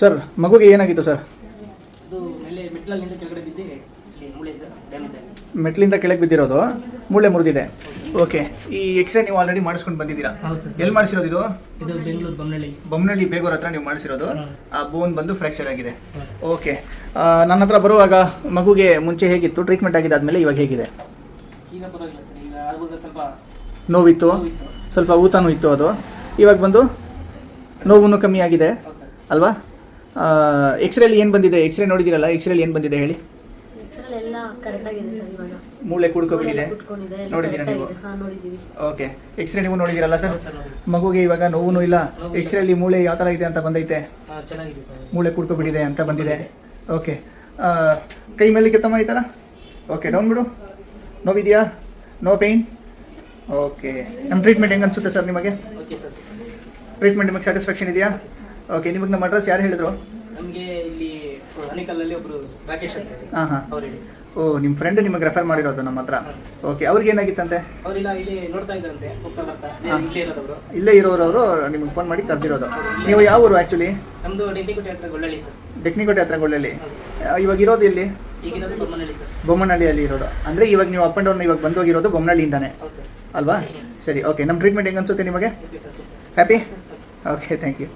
Sir ಮಗುಗೆ ಏನಾಗಿತ್ತು sir ಅದು ಮೇಲೆ ಮೆಟ್ಲಲ್ಲಿಂದ ಕೆಳಗಡೆ ಬಿದ್ದು ಇಲ್ಲಿ ಮೂಳೆಯಿಂದ ಡ್ಯಾಮೇಜ್ ಆಗಿದೆ. ಮೆಟ್ಲಿಂದ ಕೆಳಗೆ ಬಿದ್ದಿರೋದು ಮೂಳೆ ಮುರಿದಿದೆ. ಓಕೆ ಈ ಎಕ್ಸ್ರೇ ನೀವು ಆಲ್ರೆಡಿ ಮಾಡಿಸ್ಕೊಂಡು ಬಂದಿದ್ದೀರಾ? ಹೌದು ಸರ್ ಎಲ್ಲಿ ಮಾಡಿಸಿರೋದು ಇದು? ಇದು ಬೆಂಗಳೂರು ಬೊಮ್ಮನಹಳ್ಳಿ ಬೊಮ್ಮನಹಳ್ಳಿ ಬೇಗೂರ್ ಹತ್ರ ನೀವು ಮಾಡಿಸಿರೋದು. ಆ ಬೋನ್ ಬಂದು ಫ್ರ್ಯಾಕ್ಚರ್ ಆಗಿದೆ. ಓಕೆ ನನ್ನ ಹತ್ರ ಬರುವಾಗ ಮಗುಗೆ ಮುಂಚೆ ಹೇಗಿತ್ತು? ಟ್ರೀಟ್ಮೆಂಟ್ ಆಗಿದೆ ಆದಮೇಲೆ ಇವಾಗ ಹೇಗಿದೆ? ಈಗ ಪರವಾಗಿಲ್ಲ ಸರ್ ಈಗ ಆವಾಗ ಸ್ವಲ್ಪ ನೋವಿತ್ತು? ನೋವಿತ್ತು. ಸ್ವಲ್ಪ ಊತನೂ ಇತ್ತು ಅದು. ಇವಾಗ ಬಂದು ನೋವು ಕಮ್ಮಿ ಆಗಿದೆ. ಅಲ್ವಾ? ಎಕ್ಸ್ರೇಲಿ ಏನು ಬಂದಿದೆ? ಎಕ್ಸ್ರೇ ನೋಡಿದಿರಲ್ಲ ಎಕ್ಸ್ರೇಲಿ ಏನು ಬಂದಿದೆ ಹೇಳಿ? ಎಕ್ಸ್ರೆಲ್ ಎಲ್ಲ ಕರೆಕ್ಟ್ ಆಗಿದೆ ಸರ್ ಇವಾಗ. ಮೂಳೆ ಕುಡ್ಕೊಬಿಟ್ಟಿದೆ. ಕುಟ್ಕೊಂಡಿದೆ ಎಲ್ಲ ನೋಡಿದ್ದೀರಾ correct ನೀವು? ಆಗಿದೆ. ಹಾ ನೋಡಿದ್ದೀವಿ. ಓಕೆ ಎಕ್ಸ್ರೇ ನೀವು ನೋಡಿದಿರಲ್ಲ ಸರ್? ಮಗುಗೆ ಇವಾಗ ನೋವು ಇಲ್ಲ. ಎಕ್ಸ್ರೇಲಿ ಮೂಳೆ ಯಾವ ಥರ ಇದೆ ಅಂತ ಬಂದೈತೆ? ಹಾಂ ಚೆನ್ನಾಗಿದೆ ಸರ್. ಮೂಳೆ ಕುಡ್ಕೊಬಿಟ್ಟಿದೆ ಅಂತ ಬಂದಿದೆ. ಓಕೆ ಕೈ ಮೇಲೆ ಕೆತ್ತಮ್ಮ ಈ ಥರ ಓಕೆ ಡೌನ್ ಬಿಡು. ನೋವಿದೆಯಾ? ನೋ ಪೇಯ್ನ್ ಓಕೆ ನಮ್ಮ ಟ್ರೀಟ್ಮೆಂಟ್ ಹೆಂಗೆ ಅನಿಸುತ್ತೆ ಸರ್ ನಿಮಗೆ? ಓಕೆ ಸರ್ ಟ್ರೀಟ್ಮೆಂಟ್ ನಿಮಗೆ ಸ್ಯಾಟಿಸ್ಫ್ಯಾಕ್ಷನ್ ಇದೆಯಾ? ಓಕೆ ನಿಮಗೆ ನಮ್ಮ ಅಡ್ರೆಸ್ ಯಾರು ಹೇಳಿದ್ರು? ನಮಗೆ ಇಲ್ಲಿ ಅನೇಕಲ್ಲಲ್ಲಿ ಒಬ್ಬರು ರಾಕೇಶ್ ಅಂತ ಇದೆ. ಹಾಂ ಹಾಂ. ಅವ್ರು ಹೇಳಿ. ಸರ್ ಓ ನಿಮ್ಮ ಫ್ರೆಂಡ್ ನಿಮಗೆ ರೆಫರ್ ಮಾಡಿರೋದು ನಮ್ಮ ಹತ್ರ. ಓಕೆ ಅವ್ರಿಗೆ ಏನಾಗಿತ್ತಂತೆ? ಅವರಿಲ್ಲ ಇಲ್ಲಿ ನೋಡ್ತಾ ಇದ್ದಾರಂತೆ ಹೋಗ್ತಾ ಬರ್ತಾ. ಇಲ್ಲೇ ಇರೋದವರು ಇಲ್ಲೇ ಇರೋರವರು ನಿಮಗೆ ಫೋನ್ ಮಾಡಿ ಕರೆದಿರೋದು. ನೀವು ಯಾವ ಊರು ಆ್ಯಕ್ಚುಲಿ ನಮ್ಮದು ಡೆಂಟಿಕೋಟೆ ಹತ್ರ ಗೊಳ್ಳಳ್ಳಿ ಸರ್. ಡೆಕ್ನಿಕೋಟೆ ಹತ್ರ ಗೊಳ್ಳಲ್ಲಿ ಇವಾಗ ಇರೋದು ಇಲ್ಲಿ ಈಗಿರೋದು ಬೊಮ್ಮನಹಳ್ಳಿ ಸರ್. ಬೊಮ್ಮನಹಳ್ಳಿಯಲ್ಲಿ ಇರೋದು. ಅಂದರೆ ಇವಾಗ ನೀವು ಅಪ್ ಆ್ಯಂಡ್ ಡೌನ್ ಇವಾಗ ಬಂದು ಹೋಗಿರೋದು ಬೊಮ್ಮನಹಳ್ಳಿಯಿಂದಾನೆ ಹೌದು ಸರ್. ಅಲ್ವಾ? ಸರಿ ಓಕೆ ನಮ್ಮ ಟ್ರೀಟ್ಮೆಂಟ್ ಹೆಂಗೆ ಅನ್ಸುತ್ತೆ ನಿಮಗೆ? Okay sir happy okay thank you